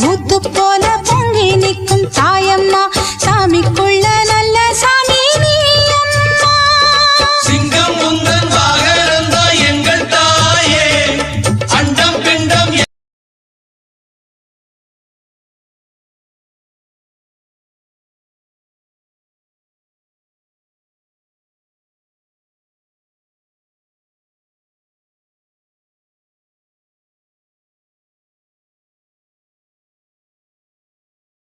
ভূত